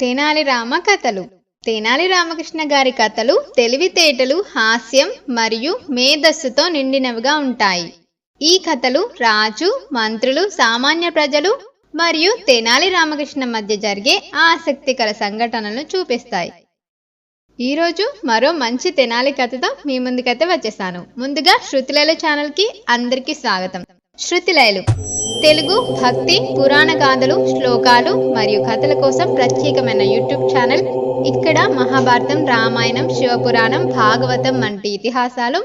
తెనాలి రామ కథలు. తెనాలి రామకృష్ణ గారి కథలు తెలివితేటలు హాస్యం మరియు మేధస్సుతో నిండినవిగా ఉంటాయి. ఈ కథలు రాజు మంత్రులు సామాన్య ప్రజలు మరియు తెనాలి రామకృష్ణ మధ్య జరిగే ఆసక్తికర సంఘటనలను చూపిస్తాయి. ఈరోజు మరో మంచి తెనాలి కథతో మీ ముందుకైతే వచ్చేసాను. ముందుగా శృతిలైల ఛానల్కి అందరికీ స్వాగతం. శృతిలైలు తెలుగు భక్తి పురాణ గాథలు శ్లోకాలు మరియు కథల కోసం ప్రత్యేకమైన యూట్యూబ్ ఛానల్ ఇక్కడ మహాభారతం రామాయణం శివపురాణం భాగవతం వంటి ఇతిహాసాలు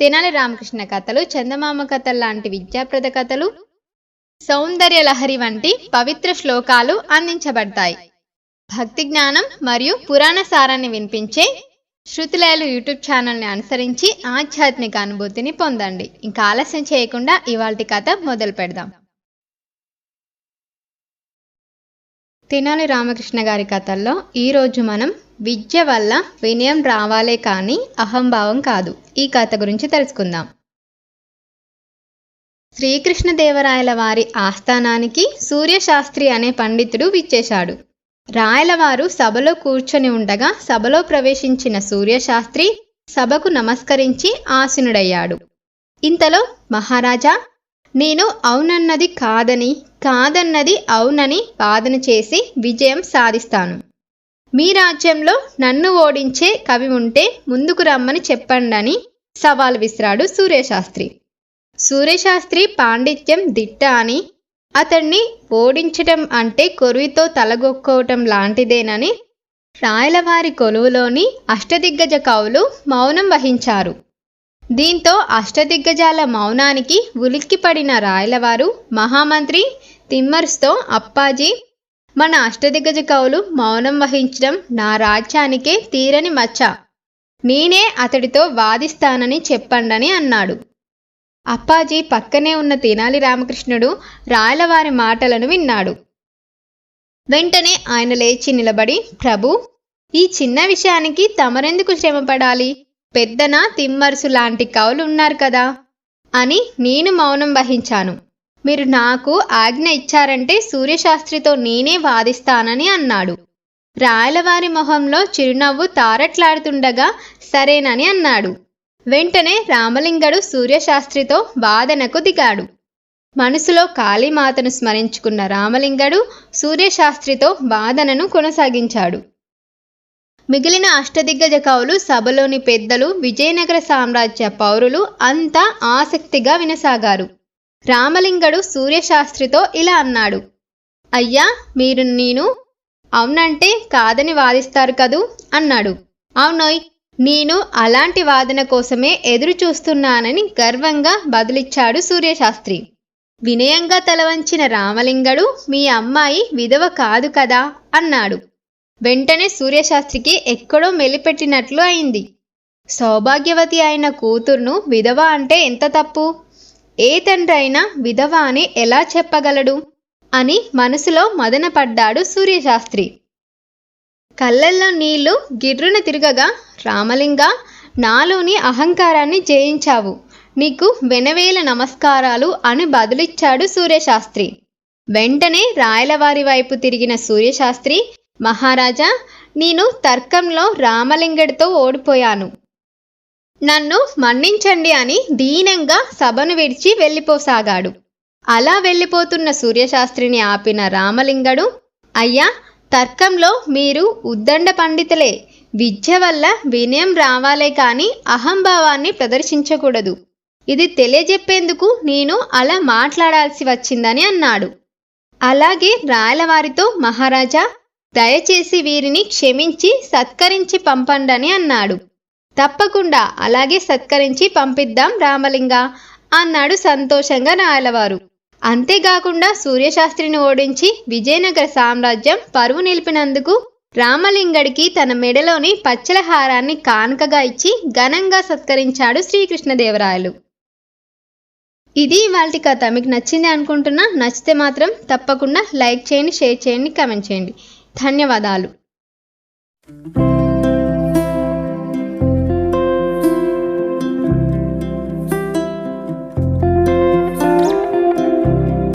తెనాలి రామకృష్ణ కథలు చందమామ కథలు లాంటి విద్యాప్రద కథలు సౌందర్య లహరి వంటి పవిత్ర శ్లోకాలు అందించబడతాయి. భక్తి జ్ఞానం మరియు పురాణ సారాన్ని వినిపించే శృతిలయలు యూట్యూబ్ ఛానల్ని అనుసరించి ఆధ్యాత్మిక అనుభూతిని పొందండి. ఇంకా ఆలస్యం చేయకుండా ఇవాళ కథ మొదలు పెడదాం. తినాలి రామకృష్ణ గారి కథల్లో ఈరోజు మనం విద్య వల్ల వినయం రావాలే కానీ అహంభావం కాదు. ఈ కథ గురించి తెలుసుకుందాం. శ్రీకృష్ణదేవరాయల వారి ఆస్థానానికి సూర్యశాస్త్రి అనే పండితుడు విచ్చేశాడు. రాయలవారు సభలో కూర్చొని ఉండగా సభలో ప్రవేశించిన సూర్యశాస్త్రి సభకు నమస్కరించి ఆసీనుడయ్యాడు. ఇంతలో మహారాజా నేను అవునన్నది కాదని కాదన్నది అవునని వాదన చేసి విజయం సాధిస్తాను. మీ రాజ్యంలో నన్ను ఓడించే కవి ఉంటే ముందుకు రమ్మని చెప్పండని సవాల్ విసిరాడు సూర్యశాస్త్రి. సూర్యశాస్త్రి పాండిత్యం దిట్ట అని అతన్ని ఓడించటం అంటే కొరువితో తలగొక్కోవటం లాంటిదేనని రాయలవారి కొలువులోని అష్టదిగ్గజ కవులు మౌనం వహించారు. దీంతో అష్టదిగ్గజాల మౌనానికి ఉలిక్కిపడిన రాయలవారు మహామంత్రి తిమ్మర్స్తో అప్పాజీ మన అష్టదిగ్గజ కవులు మౌనం వహించడం నా రాజ్యానికే తీరని మచ్చ. నేనే అతడితో వాదిస్తానని చెప్పండని అన్నాడు. అప్పాజీ పక్కనే ఉన్న తెనాలి రామకృష్ణుడు రాయలవారి మాటలను విన్నాడు. వెంటనే ఆయన లేచి నిలబడి ప్రభు ఈ చిన్న విషయానికి తమరెందుకు శ్రమపడాలి? పెద్దన తిమ్మరుసు లాంటి కవులు ఉన్నారు కదా అని నేను మౌనం వహించాను. మీరు నాకు ఆజ్ఞ ఇచ్చారంటే సూర్యశాస్త్రితో నేనే వాదిస్తానని అన్నాడు. రాయలవారి మొహంలో చిరునవ్వు తారట్లాడుతుండగా సరేనని అన్నాడు. వెంటనే రామలింగడు సూర్యశాస్త్రితో వాదనకు దిగాడు. మనసులో కాళీమాతను స్మరించుకున్న రామలింగడు సూర్యశాస్త్రితో వాదనను కొనసాగించాడు. మిగిలిన అష్టదిగ్గజ కవులు సభలోని పెద్దలు విజయనగర సామ్రాజ్య పౌరులు అంతా ఆసక్తిగా వినసాగారు. రామలింగడు సూర్యశాస్త్రితో ఇలా అన్నాడు. అయ్యా మీరు నేను? అవునంటే కాదని వాదిస్తారు కదూ అన్నాడు. అవునోయ్ నేను అలాంటి వాదన కోసమే ఎదురు చూస్తున్నానని గర్వంగా బదులిచ్చాడు సూర్యశాస్త్రి. వినయంగా తలవంచిన రామలింగడు మీ అమ్మాయి విధవ కాదు కదా అన్నాడు. వెంటనే సూర్యశాస్త్రికి ఎక్కడో మెలిపెట్టినట్లు అయింది. సౌభాగ్యవతి అయిన కూతుర్ను విధవ అంటే ఎంత తప్పు? ఏ తండ్రి అయినా విధవ అని ఎలా చెప్పగలడు? అని మనసులో మదనపడ్డాడు సూర్యశాస్త్రి. కళ్ళల్లో నీళ్ళు గిర్రున తిరగగా రామలింగ నాలోని అహంకారాన్ని జయించావు. నీకు వెనవేల నమస్కారాలు అని బదులిచ్చాడు సూర్యశాస్త్రి. వెంటనే రాయలవారి వైపు తిరిగిన సూర్యశాస్త్రి మహారాజా నేను తర్కంలో రామలింగడితో ఓడిపోయాను. నన్ను మన్నించండి అని దీనంగా సభను విడిచి వెళ్ళిపోసాగాడు. అలా వెళ్ళిపోతున్న సూర్యశాస్త్రిని ఆపిన రామలింగడు అయ్యా తర్కంలో మీరు ఉద్దండ పండితులే విద్య వల్ల వినయం రావాలే కానీ అహంభావాన్ని ప్రదర్శించకూడదు. ఇది తెలియజెప్పేందుకు నేను అలా మాట్లాడాల్సి వచ్చిందని అన్నాడు. అలాగే రాయలవారితో మహారాజా దయచేసి వీరిని క్షమించి సత్కరించి పంపండని అన్నాడు. తప్పకుండా అలాగే సత్కరించి పంపిద్దాం రామలింగ అన్నాడు సంతోషంగా నాయలవారు. అంతేకాకుండా సూర్యశాస్త్రిని ఓడించి విజయనగర సామ్రాజ్యం పరువు నిలిపినందుకు రామలింగడికి తన మెడలోని పచ్చల హారాన్ని కానుకగా ఇచ్చి ఘనంగా సత్కరించాడు శ్రీకృష్ణదేవరాయలు. ఇది వాళ్ళ కథ. మీకు నచ్చింది అనుకుంటున్నా నచ్చితే మాత్రం తప్పకుండా లైక్ చేయండి షేర్ చేయండి కమెంట్ చేయండి. ధన్యవాదాలు.